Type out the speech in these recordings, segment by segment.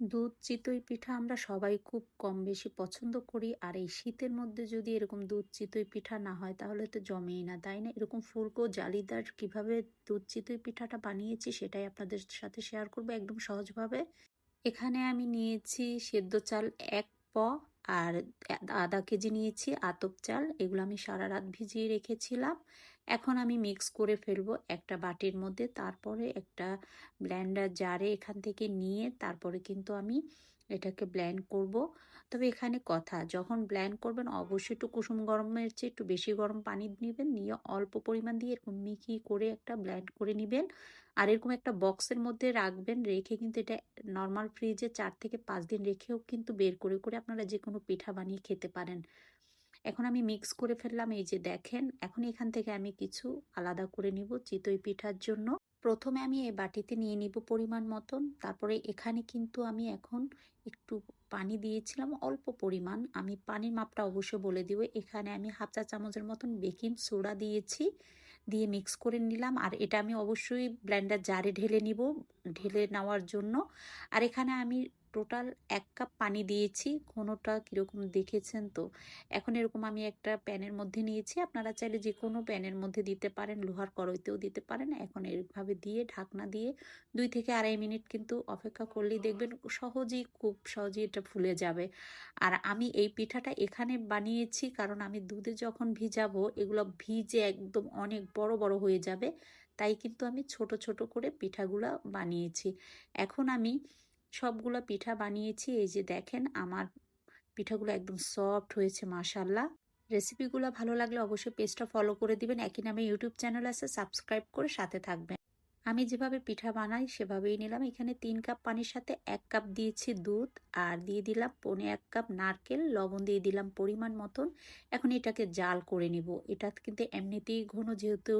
দুধ, চিতই পিঠা আমরা সবাই খুব কম বেশি পছন্দ করি। আর এই শীতের মধ্যে যদি এরকম দুধ, চিতই পিঠা না হয়, তাহলে তো জমেই না, তাই না? এরকম ফুলকো, জালিদার কীভাবে দুধ, চিতই পিঠাটা বানিয়েছি সেটাই আপনাদের সাথে শেয়ার করব একদম সহজভাবে। এখানে আমি নিয়েছি সেদ্ধ চাল এক প আর আধা কেজি নিয়েছি আতপ চাল। এগুলো আমি সারা রাত ভিজিয়ে রেখেছিলাম। এখন আমি মিক্স করে ফেলব একটা বাটির মধ্যে, তারপরে একটা ব্ল্যান্ডার জারে এখান থেকে নিয়ে তারপরে কিন্তু আমি এটাকে ব্ল্যান্ড করব। তবে এখানে কথা, যখন ব্ল্যান্ড করবেন অবশ্যই একটু কুসুম গরমের চেয়ে একটু বেশি গরম পানি নেবেন, নিয়ে অল্প পরিমাণ দিয়ে এরকম মিহি করে একটা ব্ল্যান্ড করে নেবেন। আর এরকম একটা বক্সের মধ্যে রাখবেন, রেখে কিন্তু এটা নর্মাল ফ্রিজে চার থেকে পাঁচ দিন রেখেও কিন্তু বের করে করে আপনারা যে কোনো পিঠা বানিয়ে খেতে পারেন। এখন আমি মিক্স করে ফেললাম, এই যে দেখেন, এখন এখান থেকে আমি কিছু আলাদা করে নিব চিতই পিঠার জন্য। প্রথমে আমি এই বাটিতে নিয়ে নিব পরিমাণ মতন, তারপরে এখানে কিন্তু আমি এখন একটু পানি দিয়েছিলাম অল্প পরিমাণ। আমি পানির মাপটা অবশ্যই বলে দিব, এখানে আমি হাফ চা চামচের মতন বেকিং সোডা দিয়েছি, দিয়ে মিক্স করে নিলাম। আর এটা আমি অবশ্যই ব্ল্যান্ডার জারে ঢেলে নিব, ঢেলে নেওয়ার জন্য। আর এখানে আমি টোটাল এক কাপ পানি দিয়েছি, কোনোটা কীরকম দেখেছেন তো? এখন এরকম আমি একটা প্যানের মধ্যে নিয়েছি, আপনারা চাইলে যে কোনো প্যানের মধ্যে দিতে পারেন, লোহার কড়াইতেও দিতে পারেন, এখন এরভাবে দিয়ে ঢাকনা দিয়ে দুই থেকে আড়াই মিনিট কিন্তু অপেক্ষা করলেই দেখবেন সহজেই, খুব সহজেই এটা ফুলে যাবে। আর আমি এই পিঠাটা এখানে বানিয়েছি, কারণ আমি দুধে যখন ভিজাবো, এগুলো ভিজে একদম অনেক বড় বড় হয়ে যাবে, তাই কিন্তু আমি ছোট ছোট করে পিঠাগুলো বানিয়েছি। এখন আমি সবগুলো পিঠা বানিয়েছি। এই যে দেখেন, আমার পিঠাগুলো একদম সফট হয়েছে মাশাল্লাহ রেসিপিগুলো ভালো লাগলে অবশ্যই পেজটা ফলো করে দিবেন। একই নামে ইউটিউব চ্যানেল আছে সাবস্ক্রাইব করে সাথে থাকবেন। আমি যেভাবে পিঠা বানাই, সেভাবেই নিলাম। এখানে তিন কাপ পানির সাথে এক কাপ দিয়েছি দুধ আর দিয়ে দিলাম পনে এক কাপ নারকেল। লবণ দিয়ে দিলাম পরিমাণ মতন। এখন এটাকে জাল করে নিব। এটা কিন্তু এমনিতেই ঘন যেহেতু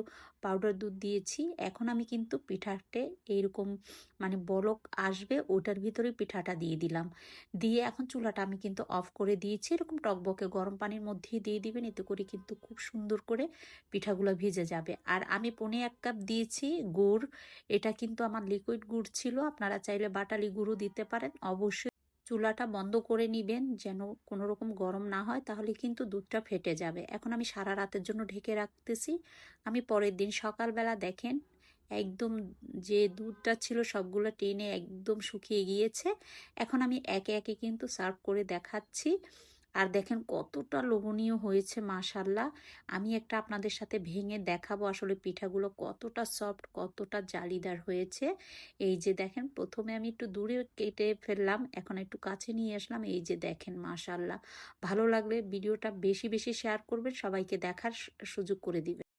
পাউডার দুধ দিয়েছি, এখন আমি কিন্তু পিঠাতে এইরকম মানে বলক আসবে, ওটার ভিতরে পিঠাটা দিয়ে দিলাম। দিয়ে এখন চুলাটা আমি কিন্তু অফ করে দিয়েছি। এরকম টকবকে গরম পানির মধ্যেই দিয়ে দিবেন, এতে করে কিন্তু খুব সুন্দর করে পিঠাগুলো ভিজে যাবে। আর আমি পনে এক কাপ দিয়েছি গুড় এটা কিন্তু আমার লিকুইড গুড় ছিল। আপনারা চাইলে বাটালি গুঁড়ো দিতে পারেন। অবশ্যই চুলাটা বন্ধ করে নিবেন যেন কোনো রকম গরম না হয়, তাহলে কিন্তু দুধটা ফেটে যাবে। এখন আমি সারা রাতের জন্য ঢেকে রাখতেছি। আমি পরের দিন সকালবেলা দেখেন, একদম যে দুধটা ছিল সবগুলো টেনে একদম শুকিয়ে গিয়েছে। এখন আমি একে একে কিন্তু সার্ভ করে দেখাচ্ছি। আর দেখেন কতটা লোভনীয় হয়েছে, মাশাল্লাহ। আমি একটা আপনাদের সাথে ভেঙে দেখাবো আসলে পিঠাগুলো কতটা সফট, কতটা জালিদার হয়েছে। এই যে দেখেন, প্রথমে আমি একটু দূরে কেটে ফেললাম, এখন একটু কাছে নিয়ে আসলাম। এই যে দেখেন, মাশাল্লাহ। ভালো লাগলে ভিডিওটা বেশি বেশি শেয়ার করবেন, সবাইকে দেখার সুযোগ করে দিবেন।